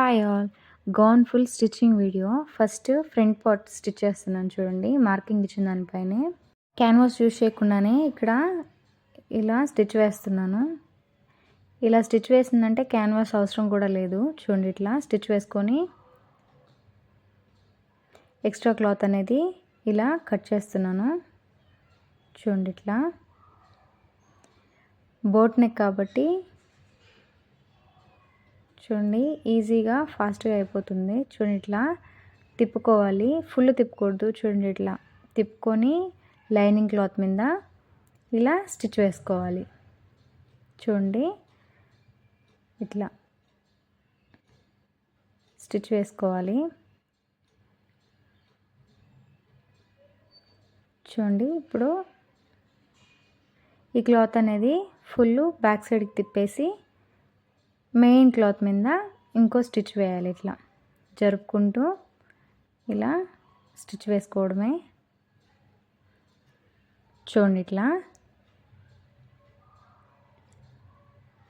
Hi all gown full stitching video first front part stitch చేస్తున్నాను చూడండి. Marking ఇచ్చిన దానిపైనే. క్యాన్వాస్ యూజ్ చేయకుండానే ఇక్కడ ఇలా స్టిచ్ వేస్తున్నాను. ఇలా స్టిచ్ వేసిందంటే క్యాన్వాస్ అవసరం కూడా లేదు. చూడండి ఇట్లా స్టిచ్ వేసుకొని ఎక్స్ట్రా క్లాత్ అనేది ఇలా కట్ చేస్తున్నాను. చూడండి ఇట్లా. బోట్ నెక్ కాబట్టి చూడండి ఈజీగా ఫాస్ట్గా అయిపోతుంది. చూడండి ఇట్లా తిప్పుకోవాలి. ఫుల్ తిప్పకూడదు. చూడండి ఇట్లా తిప్పుకొని లైనింగ్ క్లాత్ మీద ఇలా స్టిచ్ వేసుకోవాలి. చూడండి ఇట్లా స్టిచ్ వేసుకోవాలి. చూడండి ఇప్పుడు ఈ క్లాత్ అనేది ఫుల్ బ్యాక్ సైడ్కి తిప్పేసి మెయిన్ క్లాత్ మీద ఇంకో స్టిచ్ వేయాలి ఇట్లా. జరుపుకుంటూ ఇలా స్టిచ్ వేసుకోవడమే. చూడండి ఇట్లా.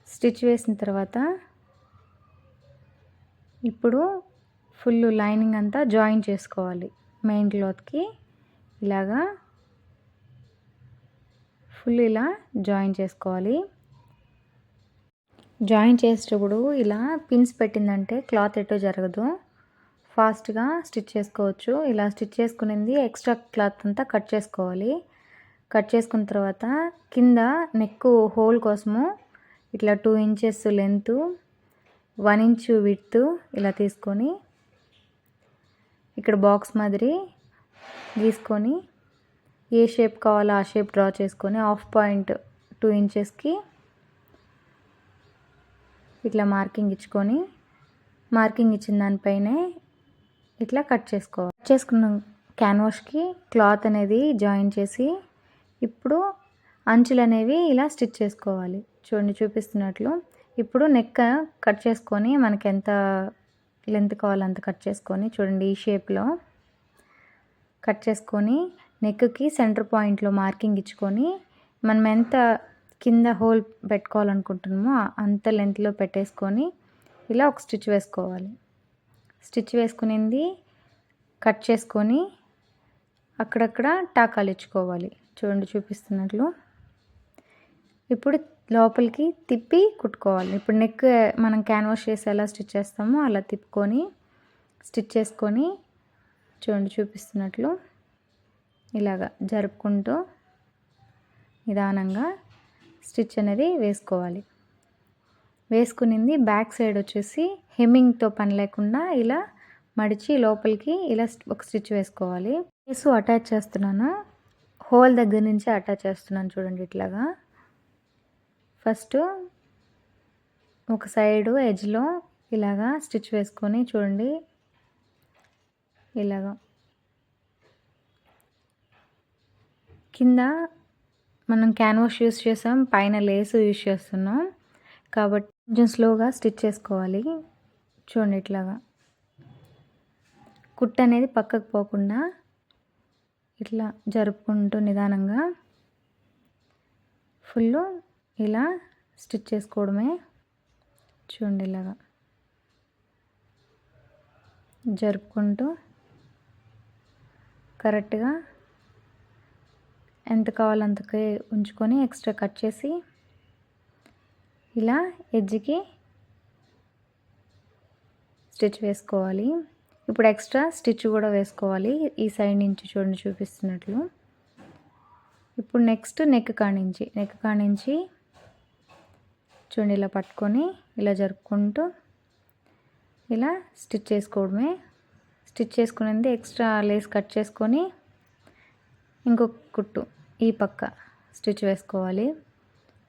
స్టిచ్ వేసిన తర్వాత ఇప్పుడు ఫుల్ లైనింగ్ అంతా జాయిన్ చేసుకోవాలి మెయిన్ క్లాత్కి. ఇలాగా ఫుల్ ఇలా జాయిన్ చేసుకోవాలి. జాయిన్ చేసేటప్పుడు ఇలా పిన్స్ పెట్టిందంటే క్లాత్ ఎటో జరగదు. ఫాస్ట్గా స్టిచ్ చేసుకోవచ్చు. ఇలా స్టిచ్ చేసుకునేది ఎక్స్ట్రా క్లాత్ అంతా కట్ చేసుకోవాలి. కట్ చేసుకున్న తర్వాత కింద నెక్ హోల్ కోసము ఇట్లా two inches length one inch with ఇలా తీసుకొని ఇక్కడ బాక్స్ మాదిరి గీసుకొని ఏ షేప్ కావాలో ఆ షేప్ డ్రా చేసుకొని హాఫ్ పాయింట్ టూ ఇంచెస్కి ఇట్లా మార్కింగ్ ఇచ్చుకొని మార్కింగ్ ఇచ్చిన దానిపైనే ఇట్లా కట్ చేసుకోవాలి కట్ చేసుకున్న క్యాన్వాస్కి క్లాత్ అనేది జాయిన్ చేసి ఇప్పుడు అంచులు అనేవి ఇలా స్టిచ్ చేసుకోవాలి. చూడండి చూపిస్తున్నట్లు. ఇప్పుడు నెక్ కట్ చేసుకొని మనకి ఎంత లెంత్ కావాలో అంత కట్ చేసుకొని చూడండి ఈ షేప్లో కట్ చేసుకొని నెక్కి సెంటర్ పాయింట్లో మార్కింగ్ ఇచ్చుకొని మనం ఎంత కింద హోల్ పెట్టుకోవాలనుకుంటున్నామో అంత లెంత్లో పెట్టేసుకొని ఇలా ఒక స్టిచ్ వేసుకోవాలి. స్టిచ్ వేసుకునింది కట్ చేసుకొని అక్కడక్కడ టాకాలు ఇచ్చుకోవాలి. చూడండి చూపిస్తున్నట్లు. ఇప్పుడు లోపలికి తిప్పి కుట్టుకోవాలి. ఇప్పుడు నెక్ మనం క్యాన్వాస్ చేసి ఎలా స్టిచ్ చేస్తామో అలా తిప్పుకొని స్టిచ్ చేసుకొని చూడండి చూపిస్తున్నట్లు. ఇలాగా జరుపుకుంటూ నిదానంగా స్టిచ్ అనేది వేసుకోవాలి. వేసుకునింది బ్యాక్ సైడ్ వచ్చేసి హెమ్మింగ్తో పని లేకుండా ఇలా మడిచి లోపలికి ఇలా ఒక స్టిచ్ వేసుకోవాలి. వేసు అటాచ్ చేస్తున్నాను. హోల్ దగ్గర నుంచి అటాచ్ చేస్తున్నాను చూడండి ఇట్లాగా. ఫస్ట్ ఒక సైడు ఎడ్జ్లో ఇలాగా స్టిచ్ వేసుకొని చూడండి. ఇలాగా. కింద మనం క్యాన్వాస్ యూస్ చేసాం పైన లేసు యూస్ చేస్తున్నాం. కాబట్టి కొంచెం స్లోగా స్టిచ్ చేసుకోవాలి. చూడండి ఇట్లాగా. కుట్ అనేది పక్కకు పోకుండా ఇట్లా జరుపుకుంటూ నిదానంగా ఫుల్ ఇలా స్టిచ్ చేసుకోవడమే. చూడండి ఇలాగా. జరుపుకుంటూ కరెక్ట్గా ఎంత కావాలో అంతకే ఉంచుకొని ఎక్స్ట్రా కట్ చేసి ఇలా ఎడ్జ్కి స్టిచ్ వేసుకోవాలి. ఇప్పుడు ఎక్స్ట్రా స్టిచ్ కూడా వేసుకోవాలి. ఈ సైడ్ నుంచి చూడండి చూపిస్తున్నట్లు. ఇప్పుడు నెక్స్ట్ నెక్ కానించి నెక్ కానించి చూడండి ఇలా పట్టుకొని ఇలా జరుపుకుంటూ ఇలా స్టిచ్ చేసుకోవడమే. స్టిచ్ చేసుకునేది ఎక్స్ట్రా లేస్ కట్ చేసుకొని ఇంకొక కుట్టు. ఈ పక్క స్టిచ్ వేసుకోవాలి.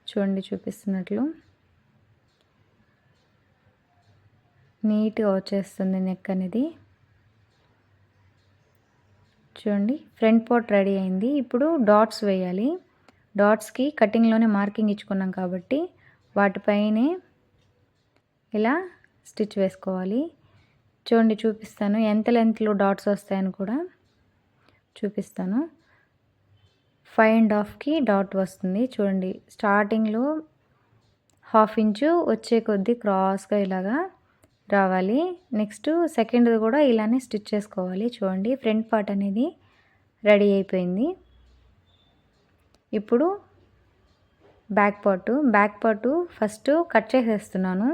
చూడండి చూపిస్తున్నట్లు. నీట్గా వచ్చేస్తుంది నెక్ అనేది. చూడండి ఫ్రంట్ పోర్ట్ రెడీ అయింది. ఇప్పుడు డాట్స్ వేయాలి. డాట్స్కి కటింగ్లోనే మార్కింగ్ ఇచ్చుకున్నాం కాబట్టి వాటిపైనే ఇలా స్టిచ్ వేసుకోవాలి. చూడండి చూపిస్తాను. ఎంత లెంత్లో డాట్స్ వస్తాయని కూడా చూపిస్తాను. ఫైవ్ అండ్ హాఫ్కి డాట్ వస్తుంది. చూడండి స్టార్టింగ్లో హాఫ్ ఇంచు వచ్చే కొద్దీ క్రాస్గా ఇలాగా రావాలి. నెక్స్ట్ సెకండ్ కూడా ఇలానే స్టిచ్ చేసుకోవాలి. చూడండి ఫ్రంట్ పార్ట్ అనేది రెడీ అయిపోయింది. ఇప్పుడు back part back part first cut చేసేస్తున్నాను.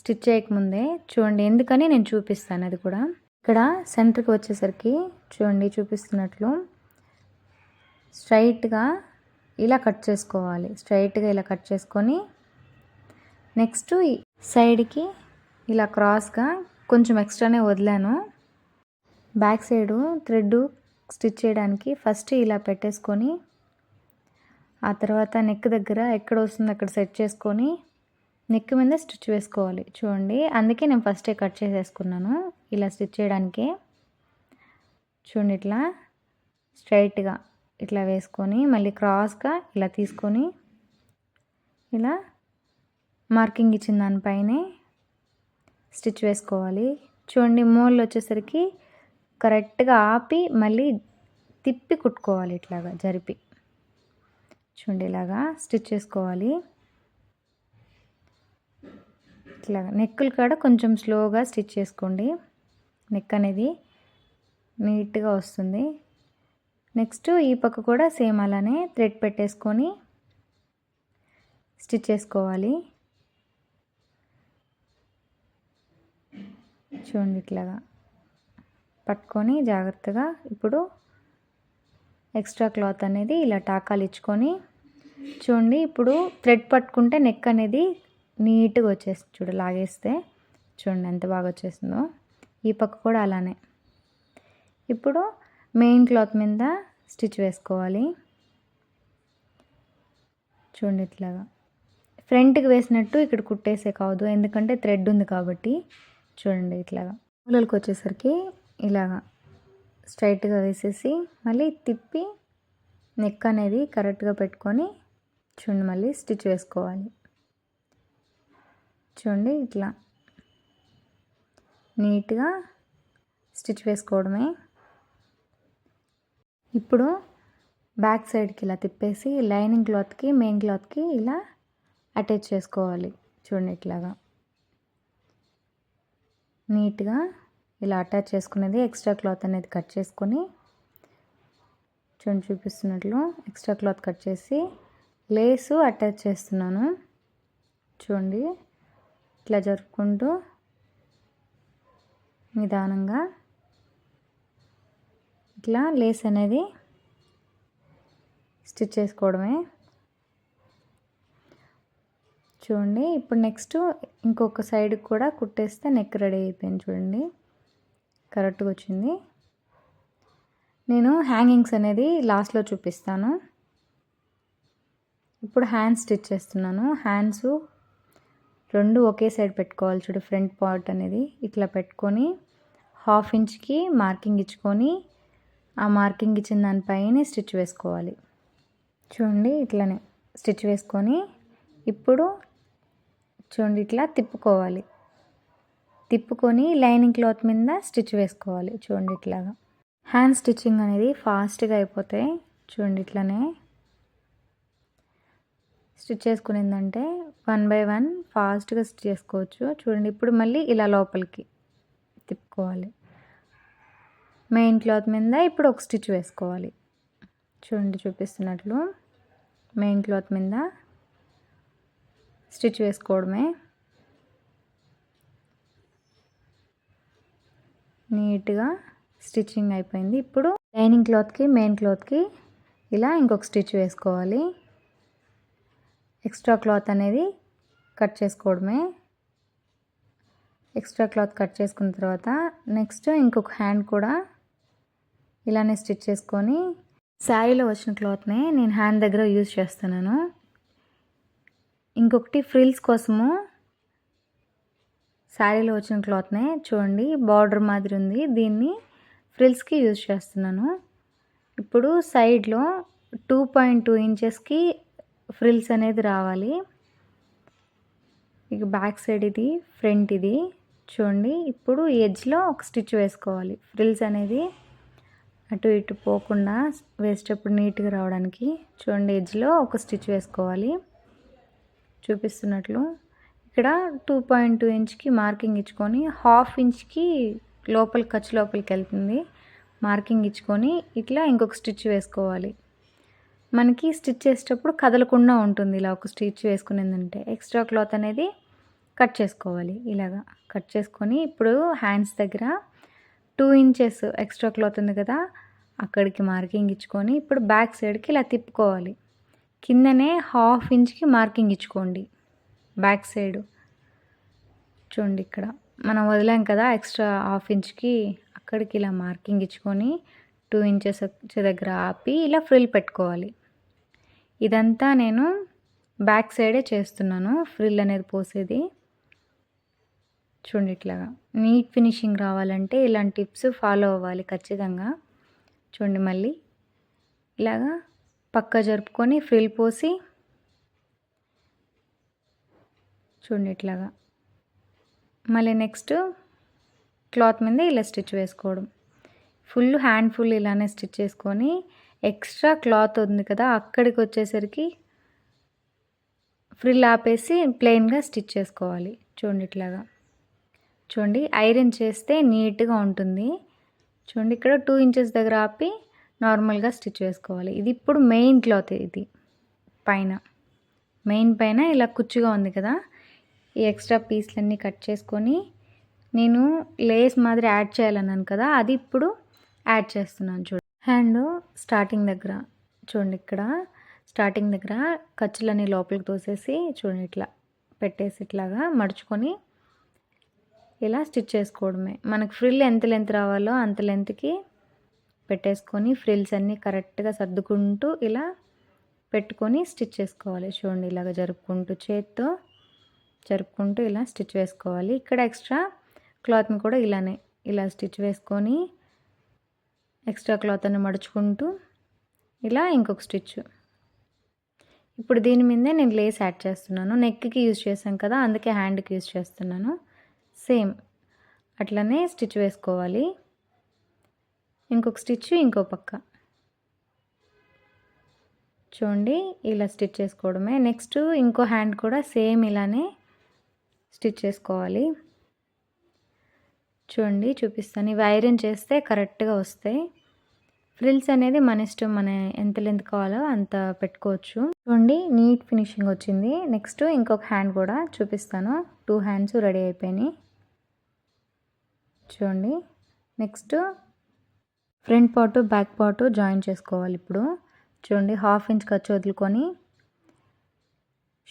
స్టిచ్ చేయకముందే చూడండి ఎందుకని నేను చూపిస్తాను అది కూడా. ఇక్కడ సెంటర్కి వచ్చేసరికి చూడండి చూపిస్తున్నట్లు స్ట్రైట్గా ఇలా కట్ చేసుకోవాలి. స్ట్రైట్గా ఇలా కట్ చేసుకొని నెక్స్ట్ సైడ్కి ఇలా క్రాస్గా కొంచెం ఎక్స్ట్రానే వదిలాను. బ్యాక్ సైడు థ్రెడ్ స్టిచ్ చేయడానికి ఫస్ట్ ఇలా పెట్టేసుకొని ఆ తర్వాత నెక్ దగ్గర ఎక్కడ వస్తుందో అక్కడ సెట్ చేసుకొని నెక్ మీద స్టిచ్ వేసుకోవాలి. చూడండి అందుకే నేను ఫస్టే కట్ చేసేసుకున్నాను ఇలా స్టిచ్ చేయడానికి. చూడండి ఇట్లా స్ట్రైట్గా ఇట్లా వేసుకొని మళ్ళీ క్రాస్గా ఇలా తీసుకొని ఇలా మార్కింగ్ ఇచ్చిన దానిపైనే స్టిచ్ వేసుకోవాలి. చూడండి మూలలు వచ్చేసరికి కరెక్ట్గా ఆపి మళ్ళీ తిప్పి కుట్టుకోవాలి ఇట్లాగా జరిపి. చూడండి ఇలాగా స్టిచ్ చేసుకోవాలి ఇట్లాగా నెక్కులు కాడ కొంచెం స్లోగా స్టిచ్ చేసుకోండి. నెక్ అనేది నీట్గా వస్తుంది. నెక్స్ట్ ఈ పక్క కూడా సేమ్ అలానే థ్రెడ్ పెట్టేసుకొని స్టిచ్ చేసుకోవాలి. చూడండి ఇట్లాగా పట్టుకొని జాగ్రత్తగా ఇప్పుడు ఎక్స్ట్రా క్లాత్ అనేది ఇలా టాకాలు ఇచ్చుకొని చూడండి ఇప్పుడు థ్రెడ్ పట్టుకుంటే నెక్ అనేది నీట్గా వచ్చేస్తుంది చూడు లాగేస్తే చూడండి ఎంత బాగా వచ్చేసిందో ఈ పక్క కూడా అలానే. ఇప్పుడు మెయిన్ క్లాత్ మీద స్టిచ్ వేసుకోవాలి. చూడండి ఇట్లాగా. ఫ్రంట్కి వేసినట్టు ఇక్కడ కుట్టేసే కావద్దు ఎందుకంటే థ్రెడ్ ఉంది కాబట్టి. చూడండి ఇట్లాగా. మూలలకు వచ్చేసరికి ఇలాగా స్ట్రైట్గా వేసేసి మళ్ళీ తిప్పి నెక్ అనేది కరెక్ట్గా పెట్టుకొని చూడండి మళ్ళీ స్టిచ్ వేసుకోవాలి. చూడండి ఇట్లా. నీట్గా స్టిచ్ వేసుకోవడమే. ఇప్పుడు బ్యాక్ సైడ్కి ఇలా తిప్పేసి లైనింగ్ క్లాత్కి మెయిన్ క్లాత్కి ఇలా అటాచ్ చేసుకోవాలి. చూడండి ఇట్లాగా. నీట్గా ఇలా అటాచ్ చేసుకునేది ఎక్స్ట్రా క్లాత్ అనేది కట్ చేసుకొని చూడండి చూపిస్తున్నట్లు ఎక్స్ట్రా క్లాత్ కట్ చేసి లేసు అటాచ్ చేస్తున్నాను. చూడండి ఇట్లా జరుపుకుంటూ నిదానంగా ఇట్లా లేస్ అనేది స్టిచ్ చేసుకోవడమే. చూడండి ఇప్పుడు నెక్స్ట్ ఇంకొక సైడ్ కూడా కుట్టేస్తే నెక్ రెడీ అయిపోయింది చూడండి. కరెక్ట్గా వచ్చింది. నేను హ్యాంగింగ్స్ అనేది లాస్ట్లో చూపిస్తాను. ఇప్పుడు హ్యాండ్స్ స్టిచ్ చేస్తున్నాను. హ్యాండ్స్ రెండు ఒకే సైడ్ పెట్టుకోవాలి చూడు ఫ్రంట్ పార్ట్ అనేది. ఇట్లా పెట్టుకొని హాఫ్ ఇంచ్కి మార్కింగ్ ఇచ్చుకొని ఆ మార్కింగ్ ఇచ్చిన దానిపైన స్టిచ్ వేసుకోవాలి. చూడండి ఇట్లనే స్టిచ్ వేసుకొని ఇప్పుడు చూడండి ఇట్లా తిప్పుకోవాలి. తిప్పుకొని లైనింగ్ క్లాత్ మీద స్టిచ్ వేసుకోవాలి. చూడండి ఇట్లాగా. హ్యాండ్ స్టిచ్చింగ్ అనేది ఫాస్ట్గా అయిపోతాయి చూడండి ఇట్లానే స్టిచ్ చేసుకునిందంటే వన్ బై వన్ ఫాస్ట్గా స్టిచ్ చేసుకోవచ్చు. చూడండి ఇప్పుడు మళ్ళీ ఇలా లోపలికి తిప్పుకోవాలి. మెయిన్ క్లాత్ మీద ఇప్పుడు ఒక స్టిచ్ వేసుకోవాలి. చూడండి చూపిస్తున్నట్లు మెయిన్ క్లాత్ మీద స్టిచ్ వేసుకోవడమే. నీట్గా స్టిచ్చింగ్ అయిపోయింది. ఇప్పుడు లైనింగ్ క్లాత్కి మెయిన్ క్లాత్కి ఇలా ఇంకొక స్టిచ్ వేసుకోవాలి. ఎక్స్ట్రా క్లాత్ అనేది కట్ చేసుకోవడమే. ఎక్స్ట్రా క్లాత్ కట్ చేసుకున్న తర్వాత నెక్స్ట్ ఇంకొక హ్యాండ్ కూడా ఇలానే స్టిచ్ చేసుకొని శారీలో వచ్చిన క్లాత్నే నేను హ్యాండ్ దగ్గర యూజ్ చేస్తున్నాను. ఇంకొకటి ఫ్రిల్స్ కోసము శారీలో వచ్చిన క్లాత్నే చూడండి బార్డర్ మాదిరి ఉంది. దీన్ని ఫ్రిల్స్కి యూజ్ చేస్తున్నాను. ఇప్పుడు సైడ్లో టూ పాయింట్ టూ ఇంచెస్కి ఫ్రిల్స్ అనేది రావాలి. ఇక బ్యాక్ సైడ్ ఇది ఫ్రంట్ ఇది. చూడండి ఇప్పుడు ఎడ్జ్లో ఒక స్టిచ్ వేసుకోవాలి. ఫ్రిల్స్ అనేది అటు ఇటు పోకుండా వేసేటప్పుడు నీట్గా రావడానికి చూడండి ఎడ్జ్లో ఒక స్టిచ్ వేసుకోవాలి. చూపిస్తున్నట్లు. ఇక్కడ టూ పాయింట్ టూ ఇంచ్కి మార్కింగ్ ఇచ్చుకొని హాఫ్ ఇంచ్కి లోపల ఖర్చు లోపలికి వెళ్తుంది. మార్కింగ్ ఇచ్చుకొని ఇట్లా ఇంకొక స్టిచ్ వేసుకోవాలి. మనకి స్టిచ్ చేసేటప్పుడు కదలకుండా ఉంటుంది ఇలా ఒక స్టిచ్ వేసుకునేందంటే. ఎక్స్ట్రా క్లాత్ అనేది కట్ చేసుకోవాలి ఇలాగా. కట్ చేసుకొని ఇప్పుడు హ్యాండ్స్ దగ్గర టూ ఇంచెస్ ఎక్స్ట్రా క్లాత్ ఉంది కదా అక్కడికి మార్కింగ్ ఇచ్చుకొని ఇప్పుడు బ్యాక్ సైడ్కి ఇలా తిప్పుకోవాలి. కిందనే హాఫ్ ఇంచ్కి మార్కింగ్ ఇచ్చుకోండి బ్యాక్ సైడ్. చూడండి ఇక్కడ మనం వదిలాం కదా ఎక్స్ట్రా హాఫ్ ఇంచ్కి అక్కడికి ఇలా మార్కింగ్ ఇచ్చుకొని టూ ఇంచెస్ వచ్చే దగ్గర ఆపి ఇలా ఫ్రిల్ పెట్టుకోవాలి. ఇదంతా నేను బ్యాక్ సైడే చేస్తున్నాను ఫ్రిల్ అనేది పోసేది. చూడండి ఇట్లాగా. నీట్ ఫినిషింగ్ రావాలంటే ఇలాంటి టిప్స్ ఫాలో అవ్వాలి ఖచ్చితంగా. చూడండి మళ్ళీ. ఇలాగా పక్క జరుపుకొని ఫ్రిల్ పోసి చూడండి ఇట్లాగా. మళ్ళీ నెక్స్ట్ క్లాత్ మీద ఇలా స్టిచ్ వేసుకోవడం. ఫుల్ హ్యాండ్ ఫుల్ ఇలానే స్టిచ్ చేసుకొని ఎక్స్ట్రా క్లాత్ ఉంది కదా అక్కడికి వచ్చేసరికి ఫ్రిల్ ఆపేసి ప్లెయిన్గా స్టిచ్ చేసుకోవాలి. చూడండి ఇట్లాగా. చూడండి ఐరన్ చేస్తే నీట్గా ఉంటుంది. చూడండి ఇక్కడ టూ ఇంచెస్ దగ్గర ఆపి నార్మల్గా స్టిచ్ వేసుకోవాలి. ఇది ఇప్పుడు మెయిన్ క్లాత్ ఇది పైన. మెయిన్ పైన ఇలా కుచ్చుగా ఉంది కదా. ఈ ఎక్స్ట్రా పీస్లన్నీ కట్ చేసుకొని నేను లేస్ మాదిరి యాడ్ చేయాలన్నాను కదా అది ఇప్పుడు యాడ్ చేస్తున్నాను చూడండి హ్యాండ్ స్టార్టింగ్ దగ్గర చూడండి ఇక్కడ స్టార్టింగ్ దగ్గర ఖర్చులన్నీ లోపలికి తోసేసి చూడండి ఇట్లా పెట్టేసి ఇట్లాగా మడుచుకొని ఇలా స్టిచ్ చేసుకోవడమే. మనకు ఫ్రిల్ ఎంత లెంత్ రావాలో అంత లెంత్కి పెట్టేసుకొని ఫ్రిల్స్ అన్నీ కరెక్ట్గా సర్దుకుంటూ ఇలా పెట్టుకొని స్టిచ్ చేసుకోవాలి. చూడండి ఇలాగ జరుపుకుంటూ చేత్తో జరుపుకుంటూ ఇలా స్టిచ్ వేసుకోవాలి. ఇక్కడ ఎక్స్ట్రా క్లాత్ని కూడా ఇలానే ఇలా స్టిచ్ వేసుకొని ఎక్స్ట్రా క్లాత్ అని మడుచుకుంటూ ఇలా ఇంకొక స్టిచ్. ఇప్పుడు దీని మీదే నేను లేస్ యాడ్ చేస్తున్నాను. నెక్కి యూజ్ చేశాను కదా అందుకే హ్యాండ్కి యూజ్ చేస్తున్నాను. సేమ్. అట్లనే స్టిచ్ వేసుకోవాలి. ఇంకొక స్టిచ్ ఇంకో పక్క. చూడండి ఇలా స్టిచ్ చేసుకోవడమే. నెక్స్ట్ ఇంకో హ్యాండ్ కూడా సేమ్ ఇలానే స్టిచ్ చేసుకోవాలి. చూడండి చూపిస్తాను. ఇవి ఐరన్ చేస్తే కరెక్ట్గా వస్తాయి. ఫ్రిల్స్ అనేది మన ఇష్టం మన ఎంత లెంత్ కావాలో అంత పెట్టుకోవచ్చు. చూడండి నీట్ ఫినిషింగ్ వచ్చింది. నెక్స్ట్ ఇంకొక హ్యాండ్ కూడా చూపిస్తాను. టూ హ్యాండ్స్ రెడీ అయిపోయినాయి. చూడండి. Next front part back part join చేసుకోవాలి ఇప్పుడు. చూడండి హాఫ్ ఇంచ్ ఖర్చు వదులుకొని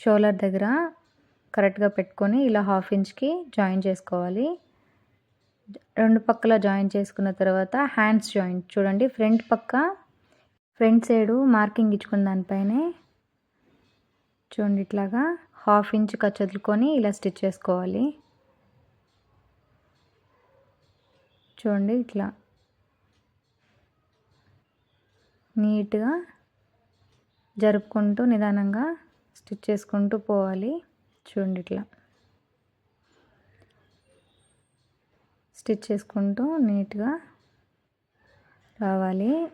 షోల్డర్ దగ్గర కరెక్ట్గా పెట్టుకొని ఇలా హాఫ్ ఇంచ్కి జాయిన్ చేసుకోవాలి. రెండు పక్కల జాయిన్ చేసుకున్న తర్వాత హ్యాండ్స్ జాయింట్ చూడండి ఫ్రంట్ పక్క ఫ్రంట్ సైడు మార్కింగ్ ఇచ్చుకున్న దానిపైనే చూడండి ఇట్లాగా హాఫ్ ఇంచ్ కచ్చదులుకొని ఇలా స్టిచ్ చేసుకోవాలి. చూడండి ఇట్లా. నీట్గా జరుపుకుంటూ నిదానంగా స్టిచ్ చేసుకుంటూ పోవాలి. చూడండి ఇట్లా. స్టిచ్ చేసుకుంటూ నీట్గా రావాలి.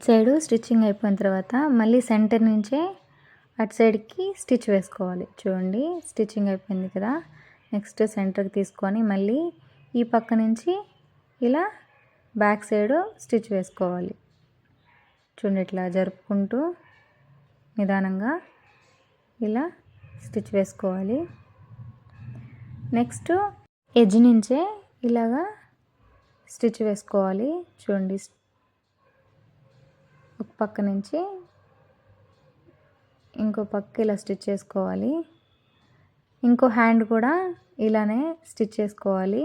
సైడు స్టిచ్చింగ్ అయిపోయిన తర్వాత మళ్ళీ సెంటర్ నుంచే అటు సైడ్కి స్టిచ్ వేసుకోవాలి. చూడండి స్టిచ్చింగ్ అయిపోయింది కదా. నెక్స్ట్ సెంటర్కి తీసుకొని మళ్ళీ ఈ పక్క నుంచి ఇలా బ్యాక్ సైడ్ స్టిచ్ వేసుకోవాలి. చూడండి ఇట్లా జరుపుకుంటూ నిదానంగా ఇలా స్టిచ్ వేసుకోవాలి. నెక్స్ట్ ఎడ్జ్ నుంచే ఇలాగా స్టిచ్ వేసుకోవాలి. చూడండి ఒక పక్క నుంచి ఇంకో పక్క ఇలా స్టిచ్ చేసుకోవాలి ఇంకో హ్యాండ్ కూడా ఇలానే స్టిచ్ చేసుకోవాలి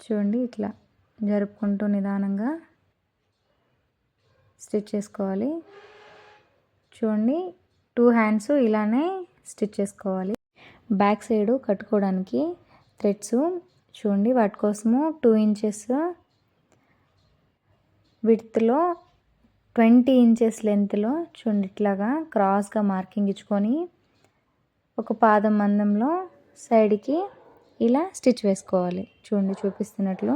చూడండి ఇట్లా జరుపుకుంటూ నిదానంగా స్టిచ్ చేసుకోవాలి. చూడండి టూ హ్యాండ్స్ ఇలానే స్టిచ్ చేసుకోవాలి. బ్యాక్ సైడు కట్టుకోవడానికి థ్రెడ్స్ చూడండి వాటి కోసము టూ ఇంచెస్ విడ్త్లో ట్వంటీ ఇంచెస్ లెంత్లో చూడండి ఇట్లాగా క్రాస్గా మార్కింగ్ ఇచ్చుకొని ఒక పాదం మందంలో సైడ్కి ఇలా స్టిచ్ వేసుకోవాలి. చూడండి చూపిస్తున్నట్లు.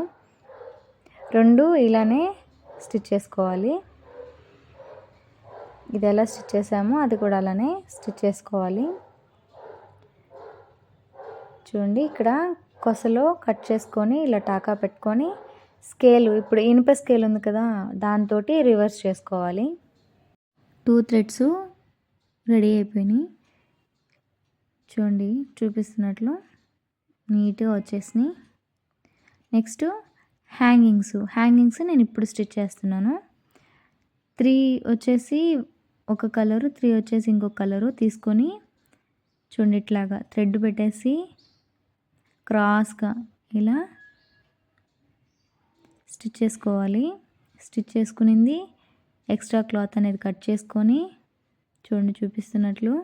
రెండు ఇలానే స్టిచ్ చేసుకోవాలి. ఇది ఎలా స్టిచ్ చేసామో అది కూడా అలానే స్టిచ్ చేసుకోవాలి. చూడండి ఇక్కడ కొసలో కట్ చేసుకొని ఇలా టాకా పెట్టుకొని స్కేల్ ఇప్పుడు ఇనుప స్కేల్ ఉంది కదా దాంతో రివర్స్ చేసుకోవాలి. టూ థ్రెడ్స్ రెడీ అయిపోయినాయి. చూడండి చూపిస్తున్నట్లు. నీట్గా వచ్చేసినాయి. Next hangings. హ్యాంగింగ్స్ నేను ఇప్పుడు స్టిచ్ చేస్తున్నాను. త్రీ వచ్చేసి ఒక కలరు త్రీ వచ్చేసి ఇంకొక కలరు తీసుకొని చూడండి ఇట్లాగా థ్రెడ్ పెట్టేసి క్రాస్గా ఇలా స్టిచ్ చేసుకోవాలి. స్టిచ్ చేసుకునింది ఎక్స్ట్రా క్లాత్ అనేది కట్ చేసుకొని చూడండి చూపిస్తున్నట్లు.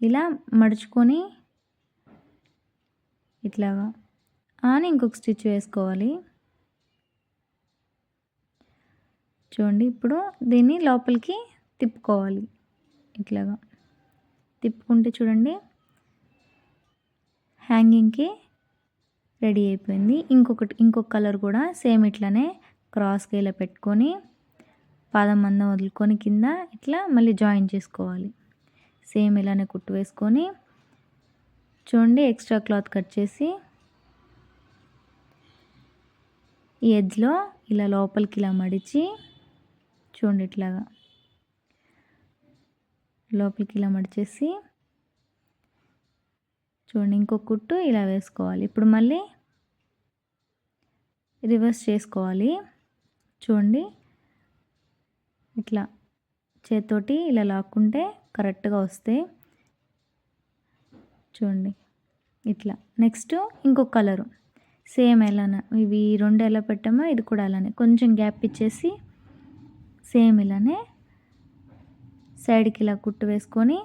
ఇలా మడుచుకొని ఇట్లాగా. అని ఇంకొక స్టిచ్ వేసుకోవాలి. చూడండి ఇప్పుడు దీన్ని లోపలికి తిప్పుకోవాలి. ఇట్లాగా. తిప్పుకుంటే చూడండి హ్యాంగింగ్కి రెడీ అయిపోయింది. ఇంకొకటి ఇంకొక కలర్ కూడా సేమ్ ఇట్లానే క్రాస్గా ఇలా పెట్టుకొని పాదం మందం వదులుకొని కింద ఇట్లా మళ్ళీ జాయిన్ చేసుకోవాలి. సేమ్ ఇలానే కుట్టు వేసుకొని చూడండి ఎక్స్ట్రా క్లాత్ కట్ చేసి ఈ ఎడ్జ్లో ఇలా లోపలికి ఇలా మడిచి చూడండి ఇట్లాగా. లోపలికి ఇలా మడిచేసి చూడండి ఇంకొక కుట్టు ఇలా వేసుకోవాలి. ఇప్పుడు మళ్ళీ రివర్స్ చేసుకోవాలి. చూడండి ఇట్లా చేతితోటి ఇలా లాక్కుంటే కరెక్ట్గా వస్తాయి. చూడండి. ఇట్లా. నెక్స్ట్ ఇంకొక కలరు. సేమ్ ఎలానే ఇవి రెండు ఎలా పెట్టామో ఇది కూడా అలానే. కొంచెం గ్యాప్ ఇచ్చేసి సేమ్ ఇలానే సైడ్కి ఇలా కుట్టు వేసుకొని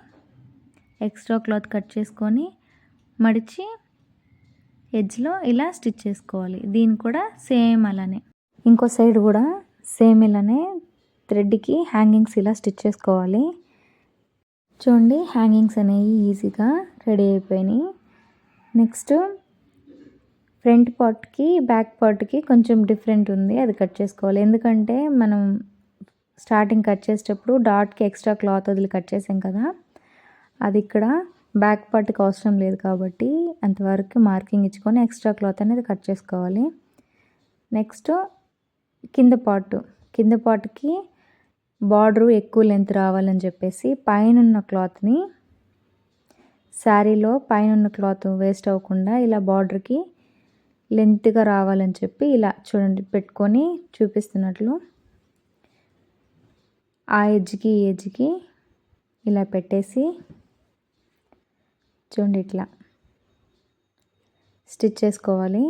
ఎక్స్ట్రా క్లాత్ కట్ చేసుకొని మడిచి ఎడ్జ్లో ఇలా స్టిచ్ చేసుకోవాలి. దీన్ని కూడా సేమ్ అలానే. ఇంకో సైడ్ కూడా సేమ్ ఇలానే థ్రెడ్కి హ్యాంగింగ్స్ ఇలా స్టిచ్ చేసుకోవాలి. చూడండి హ్యాంగింగ్స్ అనేవి ఈజీగా రెడీ అయిపోయినాయి. నెక్స్ట్ ఫ్రంట్ పార్ట్కి బ్యాక్ పార్ట్కి కొంచెం డిఫరెంట్ ఉంది. అది కట్ చేసుకోవాలి. ఎందుకంటే మనం స్టార్టింగ్ కట్ చేసేటప్పుడు డాట్కి ఎక్స్ట్రా క్లాత్ వదిలి కట్ చేసాం కదా అది ఇక్కడ బ్యాక్ పార్ట్కి అవసరం లేదు కాబట్టి అంతవరకు మార్కింగ్ ఇచ్చుకొని ఎక్స్ట్రా క్లాత్ అనేది కట్ చేసుకోవాలి. నెక్స్ట్ కింద పార్ట్ కింద పార్ట్కి బార్డరు ఎక్కువ లెంత్ రావాలని చెప్పేసి పైన ఉన్న క్లాత్ని శారీలో పైన ఉన్న క్లాత్ వేస్ట్ అవ్వకుండా ఇలా బార్డర్కి లెంత్గా రావాలని చెప్పి ఇలా చూడండి పెట్టుకొని చూపిస్తున్నట్లు. ఆ ఎడ్జ్కి ఈ ఎడ్జ్కి ఇలా పెట్టేసి చూడండి ఇట్లా స్టిచ్ చేసుకోవాలి.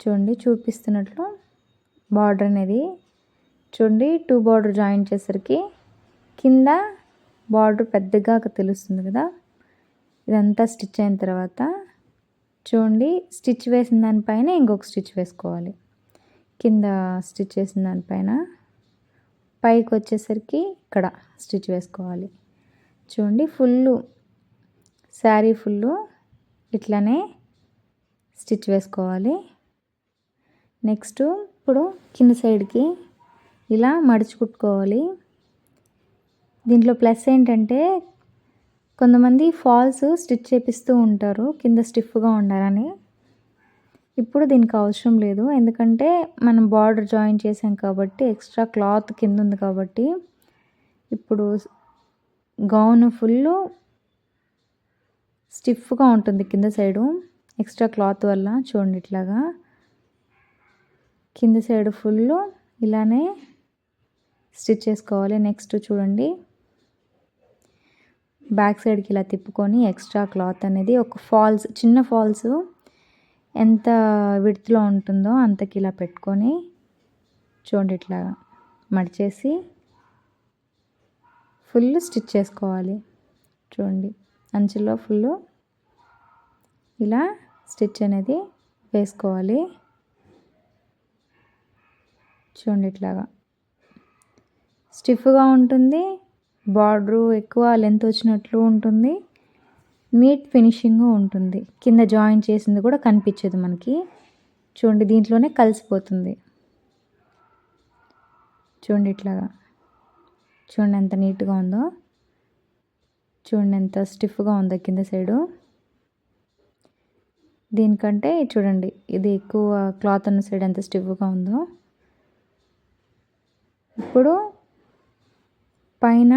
చూడండి చూపిస్తున్నట్లు బార్డర్ అనేది. చూడండి టూ బార్డర్ జాయిన్ చేసరికి కింద బార్డర్ పెద్దగా తెలుస్తుంది కదా? ఇదంతా స్టిచ్ అయిన తర్వాత చూడండి స్టిచ్ వేసిన దానిపైన ఇంకొక స్టిచ్ వేసుకోవాలి. కింద స్టిచ్ చేసిన దానిపైన పైకి వచ్చేసరికి ఇక్కడ స్టిచ్ వేసుకోవాలి. చూడండి ఫుల్ శారీ ఫుల్ ఇట్లానే స్టిచ్ వేసుకోవాలి. నెక్స్ట్ ఇప్పుడు కింద సైడ్కి ఇలా మడిచి కుట్టుకోవాలి దీంట్లో ప్లస్ ఏంటంటే కొంతమంది ఫాల్స్ స్టిచ్ చేపిస్తూ ఉంటారు కింద స్టిఫ్గా ఉండాలని. ఇప్పుడు దీనికి అవసరం లేదు. ఎందుకంటే మనం బార్డర్ జాయిన్ చేసాం కాబట్టి ఎక్స్ట్రా క్లాత్ కింద ఉంది కాబట్టి ఇప్పుడు గౌన్ ఫుల్ స్టిఫ్గా ఉంటుంది కింద సైడు. ఎక్స్ట్రా క్లాత్ వల్ల చూడండి ఇట్లాగా. కింద సైడ్ ఫుల్ ఇలానే స్టిచ్ చేసుకోవాలి. నెక్స్ట్ చూడండి. బ్యాక్ సైడ్కి ఇలా తిప్పుకొని ఎక్స్ట్రా క్లాత్ అనేది ఒక ఫాల్స్ చిన్న ఫాల్స్ ఎంత విడుతులో ఉంటుందో అంతకి ఇలా పెట్టుకొని చూడండి ఇట్లా మడిచేసి ఫుల్ స్టిచ్ చేసుకోవాలి. చూడండి అంచులో ఫుల్ ఇలా స్టిచ్ అనేది వేసుకోవాలి. చూడండి ఇట్లాగా. స్టిఫ్గా ఉంటుంది బార్డరు ఎక్కువ లెంత్ వచ్చినట్లు ఉంటుంది. నీట్ ఫినిషింగ్ ఉంటుంది. కింద జాయిన్ చేసింది కూడా కనిపించదు మనకి. చూడండి దీంట్లోనే కలిసిపోతుంది. చూడండి ఇట్లాగా. చూడండి ఎంత నీట్గా ఉందో. చూడండి ఎంత స్టిఫ్గా ఉందో కింద సైడు. దీనికంటే చూడండి ఇది ఎక్కువ క్లాత్ ఉన్న సైడ్ ఎంత స్టిఫ్గా ఉందో. ఇప్పుడు పైన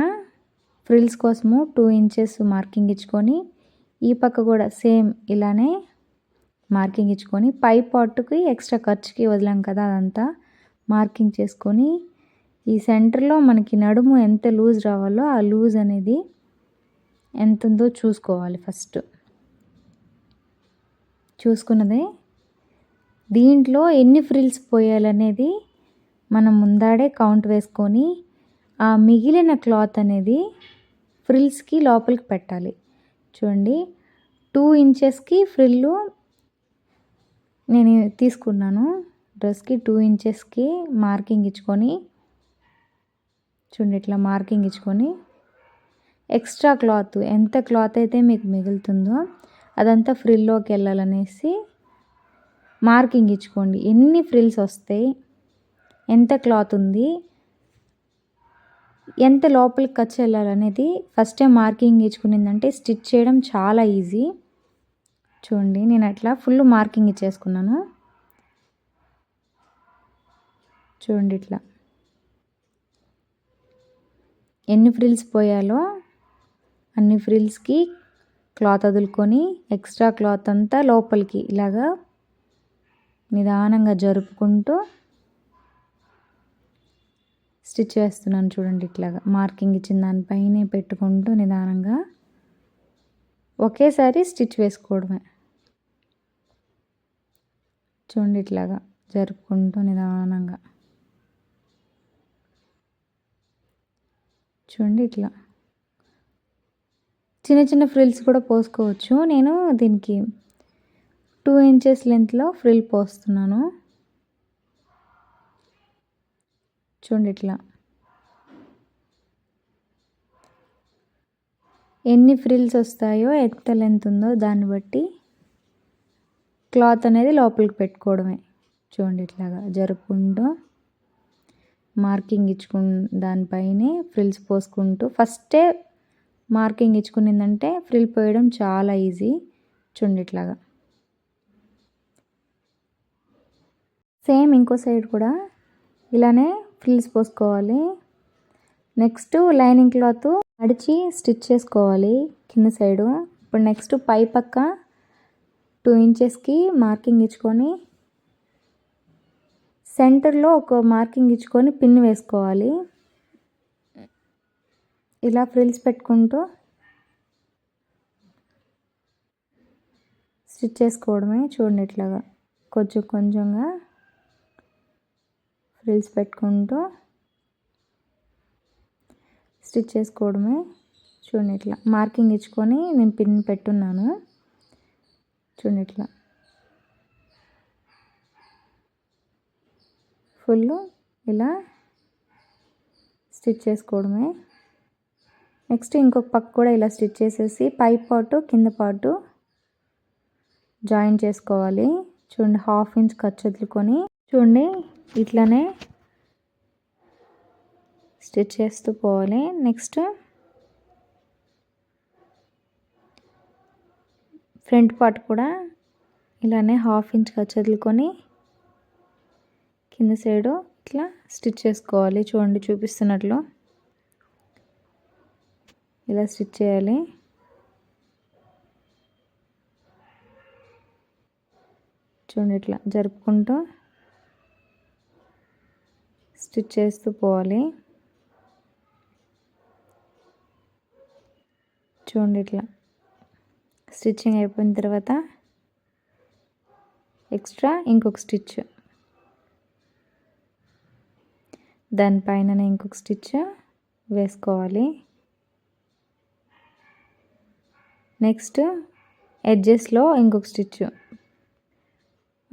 ఫ్రిల్స్ కోసము టూ ఇంచెస్ మార్కింగ్ ఇచ్చుకొని ఈ పక్క కూడా సేమ్ ఇలానే మార్కింగ్ ఇచ్చుకొని పై పార్ట్కి ఎక్స్ట్రా ఖర్చుకి వదిలాం కదా అదంతా మార్కింగ్ చేసుకొని ఈ సెంటర్లో మనకి నడుము ఎంత లూజ్ రావాలో ఆ లూజ్ అనేది ఎంత ఉందో చూసుకోవాలి ఫస్ట్ చూసుకున్నదే దీంట్లో ఎన్ని ఫ్రిల్స్ పోయాలనేది మనం ముందాడే కౌంట్ వేసుకొని ఆ మిగిలిన క్లాత్ అనేది ఫ్రిల్స్కి లోపలికి పెట్టాలి. చూడండి టూ ఇంచెస్కి ఫ్రిల్లు నేను తీసుకున్నాను. డ్రెస్కి టూ ఇంచెస్కి మార్కింగ్ ఇచ్చుకొని చూడండి ఇట్లా మార్కింగ్ ఇచ్చుకొని ఎక్స్ట్రా క్లాత్ ఎంత క్లాత్ అయితే మీకు మిగులుతుందో అదంతా ఫ్రిల్లోకి వెళ్ళాలనేసి మార్కింగ్ ఇచ్చుకోండి. ఎన్ని ఫ్రిల్స్ వస్తాయి ఎంత క్లాత్ ఉంది ఎంత లోపలికి ఖర్చు వెళ్ళాలనేది ఫస్ట్ టైం మార్కింగ్ ఇచ్చుకునిందంటే స్టిచ్ చేయడం చాలా ఈజీ చూడండి నేను అట్లా ఫుల్ మార్కింగ్ ఇచ్చేసుకున్నాను. చూడండి ఇట్లా. ఎన్ని ఫ్రిల్స్ పోయాలో అన్ని ఫ్రిల్స్కి క్లాత్ వదులుకొని ఎక్స్ట్రా క్లాత్ అంతా లోపలికి ఇలాగా నిదానంగా జరుపుకుంటూ స్టిచ్ చేస్తున్నాను చూడండి ఇట్లాగా. మార్కింగ్ ఇచ్చిన దానిపైనే పెట్టుకుంటూ నిదానంగా ఒకేసారి స్టిచ్ వేసుకోవడమే. చూడండి ఇట్లాగా జరుపుకుంటూ నిదానంగా. చూడండి ఇట్లా. చిన్న చిన్న ఫ్రిల్స్ కూడా పోసుకోవచ్చు. నేను దీనికి టూ ఇంచెస్ లెంత్లో ఫ్రిల్ పోస్తున్నాను. చూడండి ఇట్లా. ఎన్ని ఫ్రిల్స్ వస్తాయో ఎంత లెంత్ ఉందో దాన్ని బట్టి క్లాత్ అనేది లోపలికి పెట్టుకోవడమే. చూడండి ఇట్లాగా జరుపుకుంటూ మార్కింగ్ ఇచ్చుకు దానిపైనే ఫ్రిల్స్ పోసుకుంటూ ఫస్టే మార్కింగ్ ఇచ్చుకునిందంటే ఫ్రిల్ పోయడం చాలా ఈజీ. చూడండి ఇట్లాగా. సేమ్ ఇంకో సైడ్ కూడా ఇలానే ఫ్రిల్స్ పోసుకోవాలి. నెక్స్ట్ లైనింగ్ క్లాత్ అడిచి స్టిచ్ చేసుకోవాలి కింద సైడు. ఇప్పుడు నెక్స్ట్ పై పక్క టూ ఇంచెస్కి మార్కింగ్ ఇచ్చుకొని సెంటర్లో ఒక మార్కింగ్ ఇచ్చుకొని పిన్ వేసుకోవాలి. ఇలా ఫ్రిల్స్ పెట్టుకుంటూ స్టిచ్ చేసుకోవడమే చూడండి ఇట్లాగా కొంచెం కొంచెంగా. ఫ్రిల్స్ పెట్టుకుంటూ స్టిచ్ చేసుకోవడమే. చూడండి ఇట్లా. మార్కింగ్ ఇచ్చుకొని నేను పిన్ పెట్టున్నాను. చూడండి ఇట్లా. ఫుల్ ఇలా స్టిచ్ చేసుకోవడమే. నెక్స్ట్ ఇంకొక పక్క కూడా ఇలా స్టిచ్ చేసేసి పై పాటు కింద పాటు జాయిన్ చేసుకోవాలి. చూడండి హాఫ్ ఇంచ్ ఖర్చు వదులుకొని చూడండి ఇట్లానే స్టిచ్ చేస్తూ పోవాలి. నెక్స్ట్ ఫ్రంట్ పార్ట్ కూడా ఇలానే హాఫ్ ఇంచ్ ఖర్చు కింద సైడు ఇట్లా స్టిచ్ చేసుకోవాలి. చూడండి చూపిస్తున్నట్లు ఇలా స్టిచ్ చేయాలి. చూడండి ఇట్లా జరుపుకుంటూ స్టిచ్ చేస్తూ పోవాలి. చూడండి ఇట్లా. స్టిచ్చింగ్ అయిపోయిన తర్వాత ఎక్స్ట్రా ఇంకొక స్టిచ్. దానిపైన ఇంకొక స్టిచ్ వేసుకోవాలి. నెక్స్ట్ ఎడ్జెస్లో ఇంకొక స్టిచ్.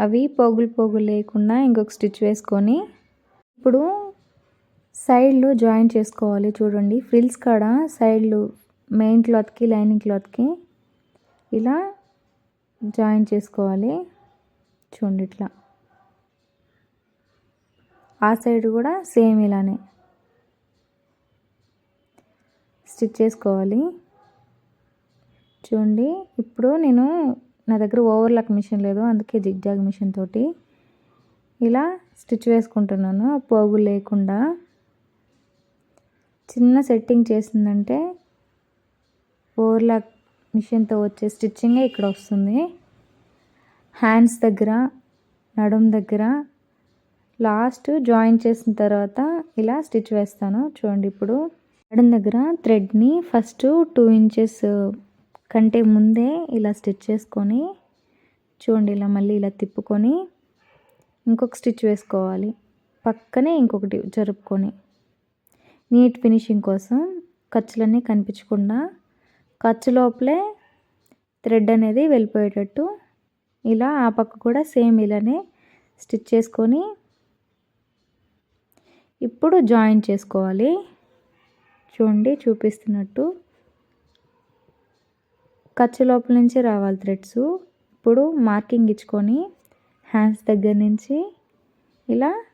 అవి పోగులు పోగులు లేకుండా ఇంకొక స్టిచ్ వేసుకొని ఇప్పుడు సైడ్లు జాయిన్ చేసుకోవాలి చూడండి. ఫ్రిల్స్ కాడ సైడ్లు మెయిన్ క్లాత్కి లైనింగ్ క్లాత్కి ఇలా జాయిన్ చేసుకోవాలి. చూడండి ఇట్లా. ఆ సైడ్ కూడా సేమ్ ఇలానే స్టిచ్ చేసుకోవాలి. చూడండి. ఇప్పుడు నేను నా దగ్గర ఓవర్లాక్ మిషన్ లేదు. అందుకే జిగ్జాగ్ మిషన్ తోటి ఇలా స్టిచ్ వేసుకుంటున్నాను. పోగు లేకుండా చిన్న సెట్టింగ్ చేసిందంటే ఓవర్లాక్ మిషన్తో వచ్చే స్టిచ్చింగే ఇక్కడ వస్తుంది. హ్యాండ్స్ దగ్గర నడుం దగ్గర లాస్ట్ జాయిన్ చేసిన తర్వాత ఇలా స్టిచ్ వేస్తాను. చూడండి ఇప్పుడు నడుం దగ్గర థ్రెడ్ని ఫస్ట్ టూ ఇంచెస్ కంటే ముందే ఇలా స్టిచ్ చేసుకొని చూడండి ఇలా మళ్ళీ ఇలా తిప్పుకొని ఇంకొక స్టిచ్ వేసుకోవాలి. పక్కనే ఇంకొకటి జరుపుకొని. నీట్ ఫినిషింగ్ కోసం ఖర్చులన్నీ కనిపించకుండా ఖర్చు లోపలే థ్రెడ్ అనేది వెళ్ళిపోయేటట్టు ఇలా ఆ పక్క కూడా సేమ్ ఇలానే స్టిచ్ చేసుకొని ఇప్పుడు జాయిన్ చేసుకోవాలి. చూడండి చూపిస్తున్నట్టు ఖర్చు లోపల నుంచి రావాలి థ్రెడ్స్. ఇప్పుడు మార్కింగ్ ఇచ్చుకొని హ్యాండ్స్ దగ్గర నుంచి ఇలా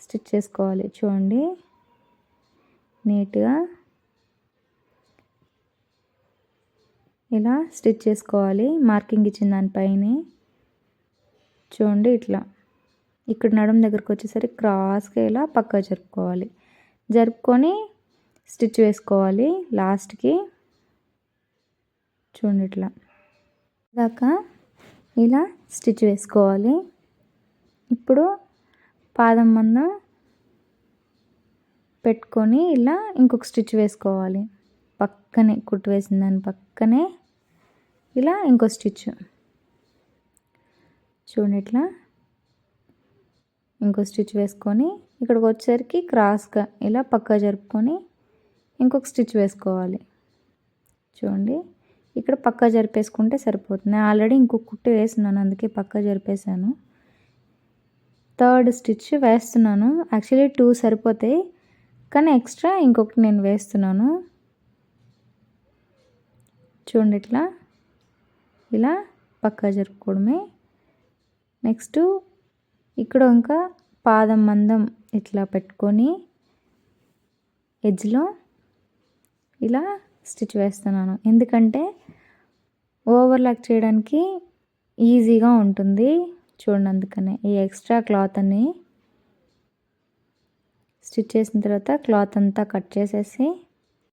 స్టిచ్ చేసుకోవాలి. చూడండి. నీట్గా ఇలా స్టిచ్ చేసుకోవాలి. మార్కింగ్ ఇచ్చిన దానిపైన. చూడండి ఇట్లా. ఇక్కడ నడుము దగ్గరకు వచ్చేసరికి క్రాస్గా ఇలా పక్కా జరుపుకోవాలి. జరుపుకొని స్టిచ్ వేసుకోవాలి. లాస్ట్కి చూడండి ఇట్లా. దాకా ఇలా స్టిచ్ వేసుకోవాలి. ఇప్పుడు పాదం మందం పెట్టుకొని ఇలా ఇంకొక స్టిచ్ వేసుకోవాలి. పక్కనే కుట్టు వేసిన దాని పక్కనే ఇలా ఇంకో స్టిచ్. చూడండి ఇట్లా ఇంకో స్టిచ్ వేసుకొని ఇక్కడికి వచ్చేసరికి క్రాస్గా ఇలా పక్కా జరుపుకొని ఇంకొక స్టిచ్ వేసుకోవాలి. చూడండి ఇక్కడ పక్కా జరిపేసుకుంటే సరిపోతుంది. ఆల్రెడీ ఇంకొక కుట్టు వేసినాను అందుకే పక్క జరిపేశాను. థర్డ్ స్టిచ్ వేస్తున్నాను. యాక్చువల్లీ టూ సరిపోతాయి. కానీ ఎక్స్ట్రా ఇంకొకటి నేను వేస్తున్నాను. చూడండి ఇట్లా. ఇలా పక్కా జరుపుకోవడమే. నెక్స్ట్ ఇక్కడ ఇంకా పాదం మందం ఇట్లా పెట్టుకొని ఎడ్జ్లో ఇలా స్టిచ్ వేస్తున్నాను. ఎందుకంటే ఓవర్లాక్ చేయడానికి ఈజీగా ఉంటుంది. చూడండి అందుకనే. ఈ ఎక్స్ట్రా క్లాత్ అని స్టిచ్ చేసిన తర్వాత క్లాత్ అంతా కట్ చేసేసి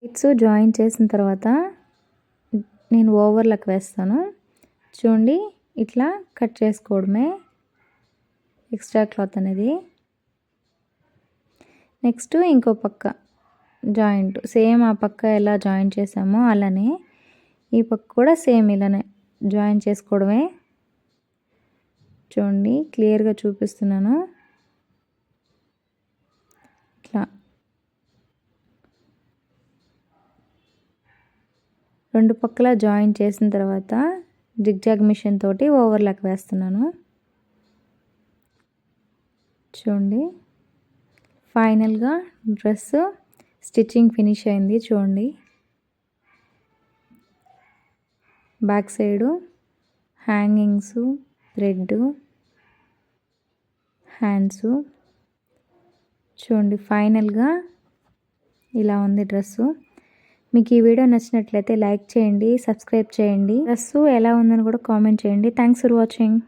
ఇట్స్ జాయిన్ చేసిన తర్వాత నేను ఓవర్లకు వేస్తాను. చూడండి ఇట్లా కట్ చేసుకోవడమే ఎక్స్ట్రా క్లాత్ అనేది. నెక్స్ట్ ఇంకో పక్క జాయింట్ సేమ్ ఆ పక్క ఎలా జాయిన్ చేసామో అలానే ఈ పక్క కూడా సేమ్ ఇలానే జాయిన్ చేసుకోవడమే. చూడండి క్లియర్గా చూపిస్తున్నాను. ఇట్లా. రెండు పక్కల జాయిన్ చేసిన తర్వాత జిగ్జాగ్ మిషన్ తోటి ఓవర్లాక్ వేస్తున్నాను. చూడండి. ఫైనల్గా డ్రెస్ స్టిచ్చింగ్ ఫినిష్ అయింది చూడండి. Back side hangings thread hands. చూడండి ఫైనల్గా ఇలా ఉంది డ్రెస్సు. మీకు ఈ వీడియో నచ్చినట్లయితే లైక్ చేయండి సబ్స్క్రైబ్ చేయండి. డ్రెస్సు ఎలా ఉందని కూడా కామెంట్ చేయండి. Thanks for watching.